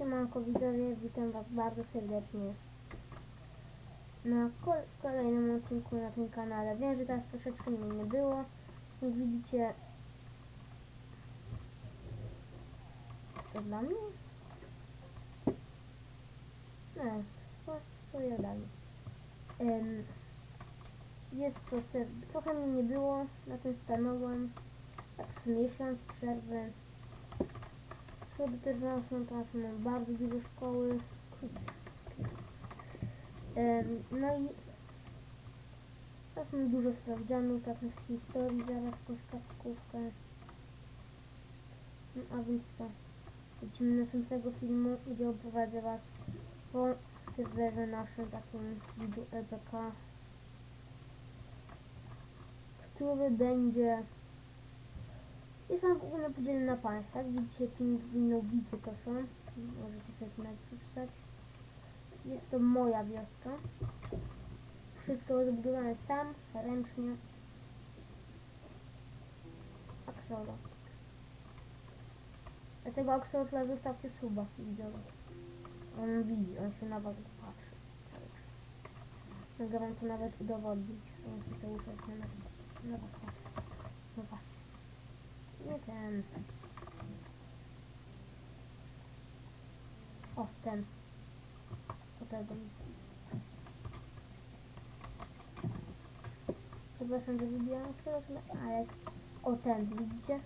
Siemanko widzowie, witam was bardzo serdecznie na kolejnym odcinku na tym kanale. Wiem, że teraz troszeczkę mnie nie było. Jak widzicie, to dla mnie? Nie, wszystko stoję dalej. Em, jest to ser... Trochę mnie nie było, na tym stanąłem. Tak z miesiąc przerwy. Schody też wyrosną, teraz mam bardzo dużo szkoły. No i teraz mam dużo sprawdzianów, teraz mam historii, zaraz kartkówkę. No a więc co? Lecimy do następnego filmu, gdzie oprowadzę was po serwerze naszym takim widu EPK, który będzie jest on ogólnie podzielony na państwa. Jak widzicie, pingwinowice to są. Możecie sobie to nawet przeczytać. Jest to moja wioska. Wszystko zbudowane sam, ręcznie. Axolot. Dlatego Axolotla zostawcie suba, widzowie. On widzi, on się na was patrzy. Mogę wam to nawet udowodnić. On się na, na was patrzy. Ten. O, ten. O tego. Przepraszam, że wybijam aksolotl, ale... O, ten, widzicie?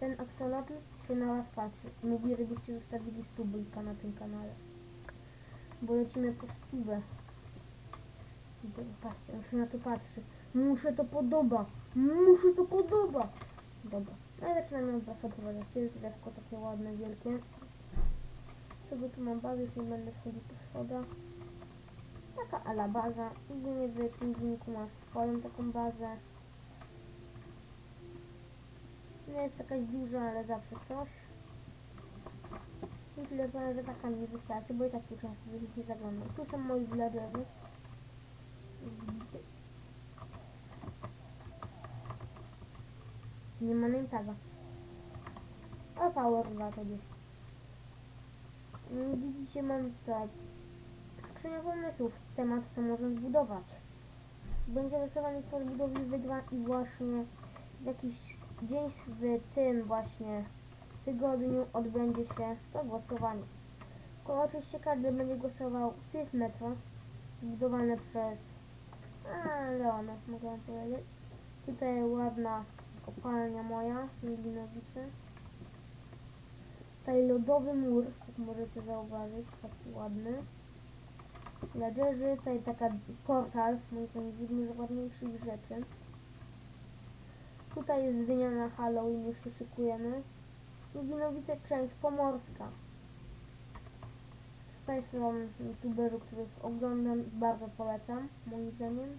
Ten aksolotl się na was patrzy. Mówi, żebyście zostawili subika na tym kanale. Bo lecimy stówę. Widzę, Patrzcie, on się na to patrzy. Muszę to podoba. Muszę to podoba. Dobra. No i zaczynamy od was opowiadać. To jest drzewko takie ładne, wielkie. Sobie tu mam bazę, już nie będę wchodził po schodach. Taka ala baza. Ogólnie w pingwinku ma swoją taką bazę. Nie jest jakaś duża, ale zawsze coś. I tyle że taka mi wystarczy, bo i tak tu często nie zaglądam. Tu są moi villagerzy. Widzicie? Nie ma name taga. A power 2 to. Mm, Widzicie, mam tutaj skrzynię pomysłów. Temat, co można zbudować. Będzie losowanie kto budowli wygra i właśnie jakiś dzień w tym właśnie tygodniu odbędzie się to głosowanie. Tylko oczywiście każdy będzie głosował. Tu jest metro zbudowane przez a, Leona, mogę powiedzieć. Tutaj ładna kopalnia moja, Milinowice. Tutaj lodowy mur, jak możecie zauważyć, taki ładny. Villagerzy, tutaj taka portal, moim zdaniem jedny z ładniejszych rzeczy. Tutaj jest dnia na Halloween, już się szykujemy. Część pomorska. Tutaj są youtuberzy, których oglądam bardzo polecam, moim zdaniem.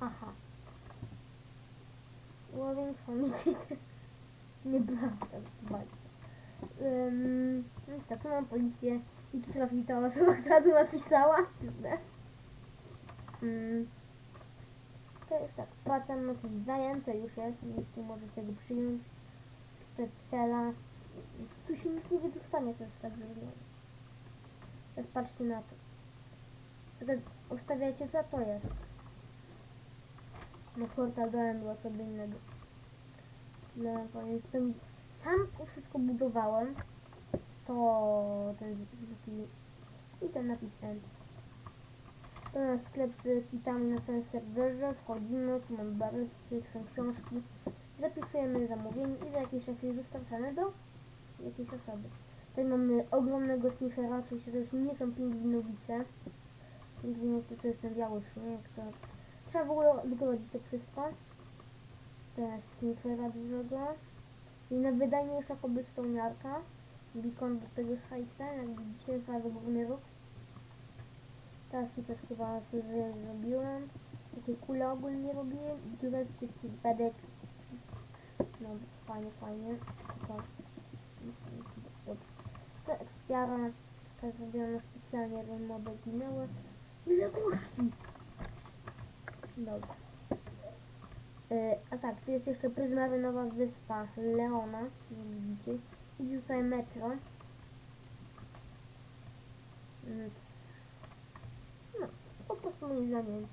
Aha. Łowię informacji. Nieprawda, bardzo. Um, więc tak, mam policję i tu trafi ta osoba, która tu napisała. To jest tak, praca no to zajęte już jest, nikt nie może tego przyjąć. Te cela. Tu się nikt nie wydostanie, to jest tak zrobione. Teraz patrzcie na to. Tylko ustawiajcie co to jest. Na portal dałem było co by innego. Powiem, spełni... Sam wszystko budowałem. To ten. I ten napis end. To jest sklep z kitami na całym serwerze. Wchodzimy, tu mamy barysy, są książki. Zapisujemy zamówienie i za jakiś czas jest dostarczane do jakiejś osoby. Tutaj mamy ogromnego sniffera, oczywiście to już nie są pingwinowice. Pingwinowice to jest ten biały śnieg, to Trzeba w ogóle odgrodzić to wszystko. Snifera dużego. I na wydajniejsza cobblestoniarka. Beacon do tego z hajstem, jak widzicie, główny róg. Teraz tu też chyba zrobiłem. Takie kule ogólnie robiłem i tutaj wszystkie bedeki. No, fajnie, fajnie. To, ekspiara, taka zrobiona specjalnie, żeby mody ginęły. Ile gości! Dobra. E, a tak, tu jest jeszcze pryzmarynowa wyspa Leona, jak widzicie. I tutaj metro. Więc... No, po prostu moim zdaniem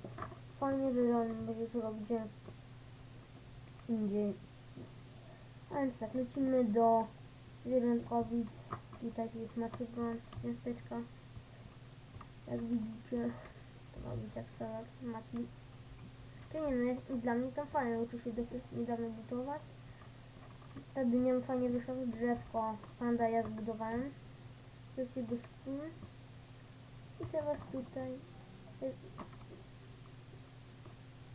fajnie, że będzie to gdzie indziej. A więc tak, lecimy do zwierzątkowic. Tutaj jest Maciego miasteczka. Jak widzicie, to ma być jak Mati. Nie, jak- dla mnie to fajne, uczył się dosyć niedawno budować. Wtedy nie fajnie wyszło drzewko, panda ja zbudowałem. To jest jego skin. I teraz tutaj...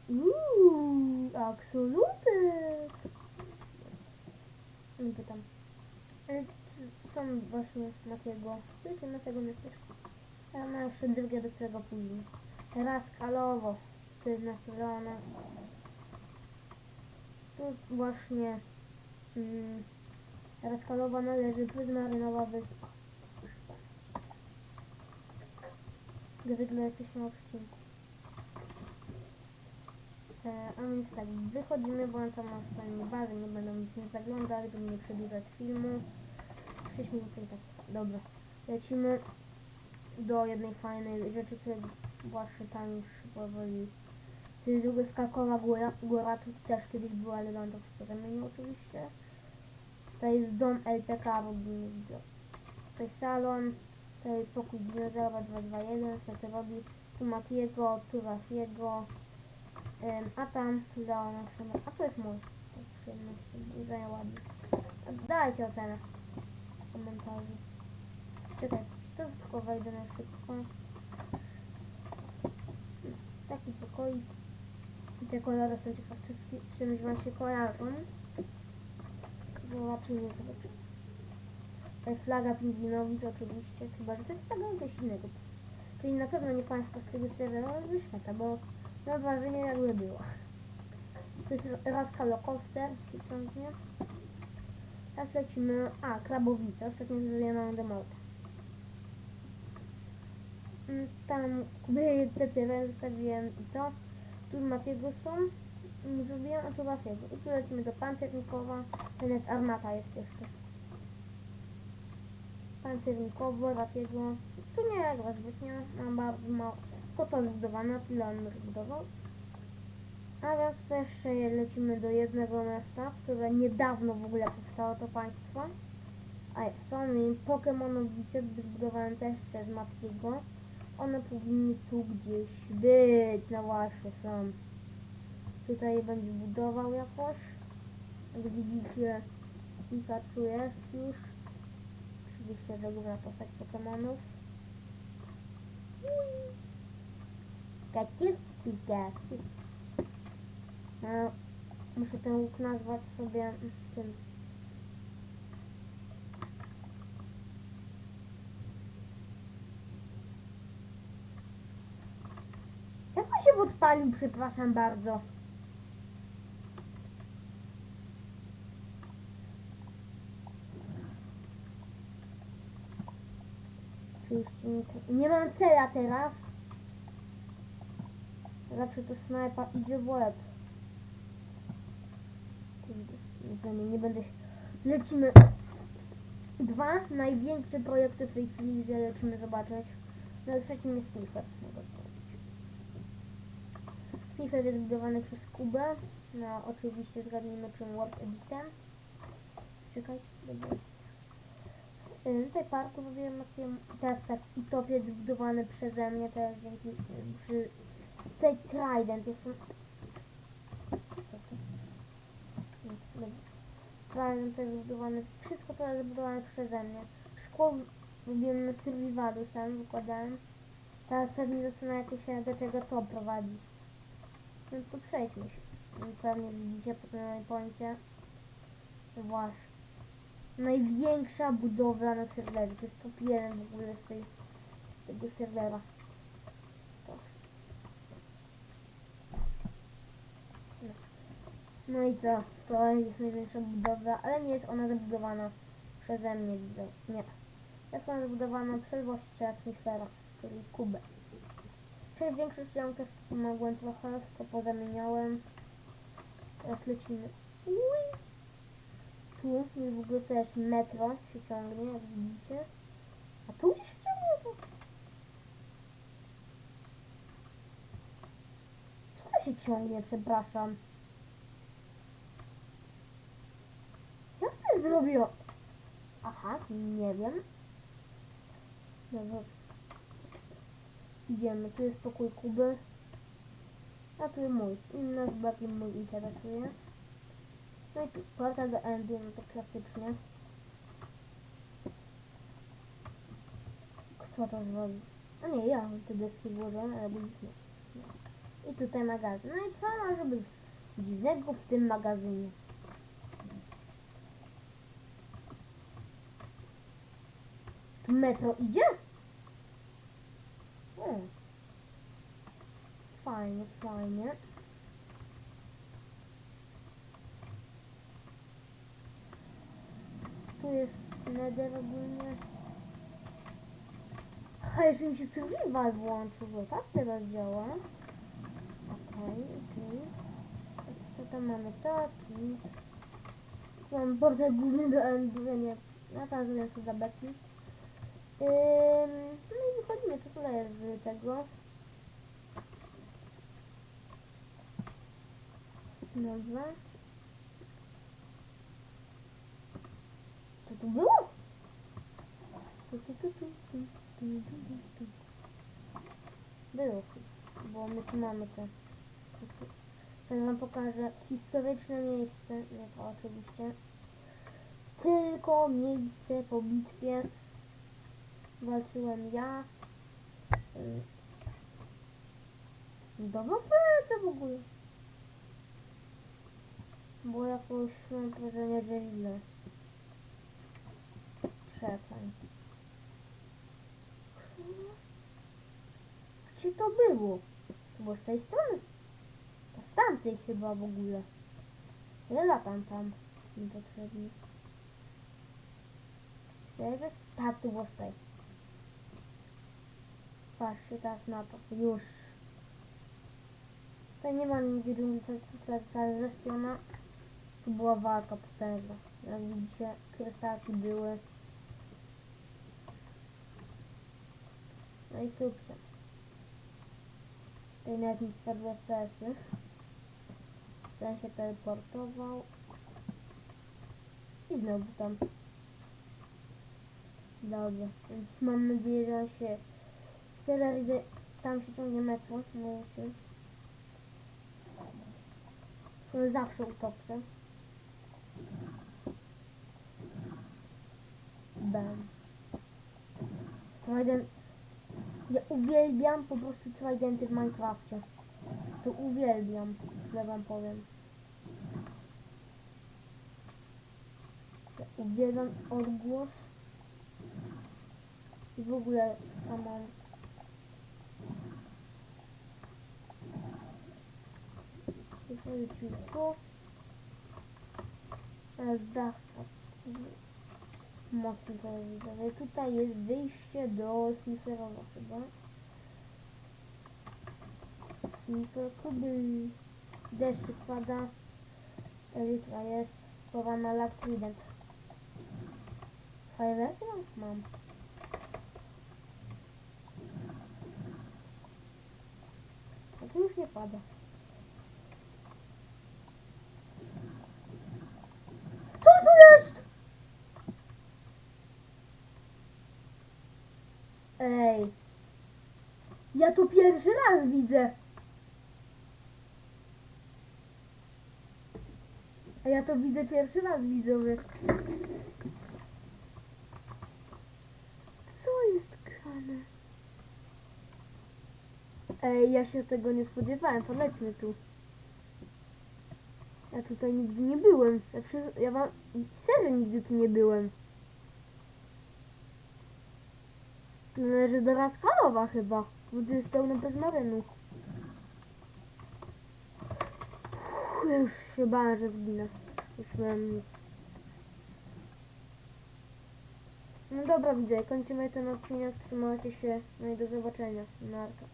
Uuu, absolutek! Nie pytam. Ale są właśnie Matiego. To jest Matiego miasteczko. Ja mam jeszcze drugie, do którego później. Teraz kalowo. To jest nastawione. Tu właśnie mm, Raskalowa należy pryzmarynowa wyspa. Zwykle jesteśmy w odcinku. E, a więc tak, wychodzimy, włączam ostatnią bazę, nie będę nic nie zaglądać, żeby nie przedłużać filmu. 6 minut i tak, dobra. Lecimy do jednej fajnej rzeczy, która właśnie tam już powoli... To jest druga skakowa góra, góra tu też kiedyś była, to w ramieniu oczywiście. To jest dom LPK, robimy. To jest salon, to jest pokój dinozaura 221, co to robi. Tu Matiego, tu Rafiego, ym, a tam Leona Szymon. A to jest mój. Tak przyjemności, bardzo ładnie. A Dajcie ocenę w komentarzu. Czekaj, czy to tylko wejdę na szybko. Taki pokoik. Te kolory są ciekawe, czy z czymś się kojarzą. Zobaczymy, zobaczymy. Tutaj flaga pingwinowic oczywiście, chyba że to jest flaga coś innego. Czyli na pewno nie państwa z tego ze świata, bo mam wrażenie jakby było. To jest Raska Coaster, ciągnie. Teraz lecimy, a, Krabowice, ostatnio zrobiłam demolkę. Mm, Tam kupię te zostawiłem i to. Tu Matiego są, mm, zrobiłem, a tu Rafiego. I tu lecimy do Pancernikowa, nawet Armata jest jeszcze. Pancernikowo, Rafiego. Tu nie jak zbytnio, mam bardzo mało. Tylko to zbudowane, tyle on już budował. A więc też lecimy do jednego miasta, które niedawno w ogóle powstało to państwo. A są i Pokemonowice, zbudowane też przez Matiego. One powinny tu gdzieś być, no właśnie są. Tutaj będzie budował jakoś. Jak widzicie, Pikachu jest już. Oczywiście, że główna postać Pokemonów. Pikachu, Pikachu. No, muszę ten łuk nazwać sobie tym. Się podpalił, przepraszam bardzo. Nie, mam cela teraz. Zawsze to snajpa idzie w łeb. Kurde, nie, będę-. Lecimy. Dwa największe projekty w tej chwili, że lecimy zobaczyć. No i trzecim jest. Sniffer jest zbudowany przez Kubę. No oczywiście zgadnijmy czym Word Editem. Czekajcie, dobra. Y, Tutaj parku robiłem Maciem. Teraz tak utopiec zbudowany przeze mnie teraz dzięki przy tutaj Trident jest. Trident jest zbudowany wszystko to jest zbudowane przeze mnie. Szkło robiłem na survivalu sam wykładałem. Teraz pewnie zastanawiacie się do czego to prowadzi. To przejdźmy się. Pewnie widzicie po tym poincie. Właśnie największa budowla na serwerze. To jest top 1 w ogóle z, tej, z tego serwera. To. No. no i co? To jest największa budowla, ale nie jest ona zabudowana przeze mnie, widzę. Nie. Jest ona zabudowana przez właściciela Sniffera, czyli Kubę. Czyli większość ją też pomogłem trochę, to pozamieniałem. Teraz lecimy. Ui. Tu jest w ogóle też metro się ciągnie, jak widzicie. A tu gdzie się ciągnie to? Co to się ciągnie, przepraszam? Jak to zrobiło? Aha, nie wiem. Dobra. Idziemy, tu jest pokój Kuby. A tu mój. Nas bardziej mój interesuje. No i tu portal do Endy, no to klasycznie. Kto to zrobił? A nie, ja te deski włożyłem, ale nie. I tutaj magazyn. No i co może być dziwnego w tym magazynie? Metro idzie? Fajnie, fajnie. Tu jest nether ogólnie. A jeszcze mi się survival włączył, bo tak teraz działa. Okej, okej. Co tam mamy? To, Mam portal główny do Endu, nie. Ja tam zrobię sobie za beki. Ym, no i wychodzimy, to tyle z tego. Dobra. Co tu było? Było, bo my tu mamy te Teraz wam pokażę historyczne miejsce, nie to oczywiście. Tylko miejsce po bitwie walczyłem ja. Y, Do was w ogóle. Bo jakoś mam wrażenie, że źle. Czekaj. Gdzie to było? To było z tej strony? To z tamtej chyba w ogóle. Ja latam tam. Niepotrzebnie. Myślę, że tak to było z tej. Patrzcie teraz na to. Już. Tutaj nie ma nigdzie dżungli, to jest klasa zespiona. Tu była walka potężna. Jak widzicie, krystałki były. No i super. Tutaj nawet mi spadły FPS-y. Ten się teleportował. I znowu tam. Dobra, więc mam nadzieję, że on się sterilizuje. Tam się ciągnie metro, mówię ci. Są zawsze utopce. Bam. Trident. Ja uwielbiam po prostu Tridenty w Minecrafcie. To uwielbiam, ja wam powiem. Ja uwielbiam odgłos. I w ogóle samą Wychodzi ci tu. Ale dach mocno to widzę. Tutaj jest wyjście do Snifferowa chyba. Sniffer kuby. Deszczyk pada. Elitra jest. Powa na Lab Trident. Fajerwerki? Mam. A tu już nie pada. Co tu jest? Ej. Ja to pierwszy raz widzę. A ja to widzę pierwszy raz, widzowie. Co jest grane? Ej, ja się tego nie spodziewałem. Polećmy tu. Ja tutaj nigdy nie byłem. Ja, przez, ja wam serio nigdy tu nie byłem. Należy do Raskalowa chyba. Bo to jest pełno bez marenu. Uff, Ja już się bałem, że zginę. Już miałem... No dobra, widzę. Kończymy ten odcinek. Trzymajcie się. No i do zobaczenia. Narka.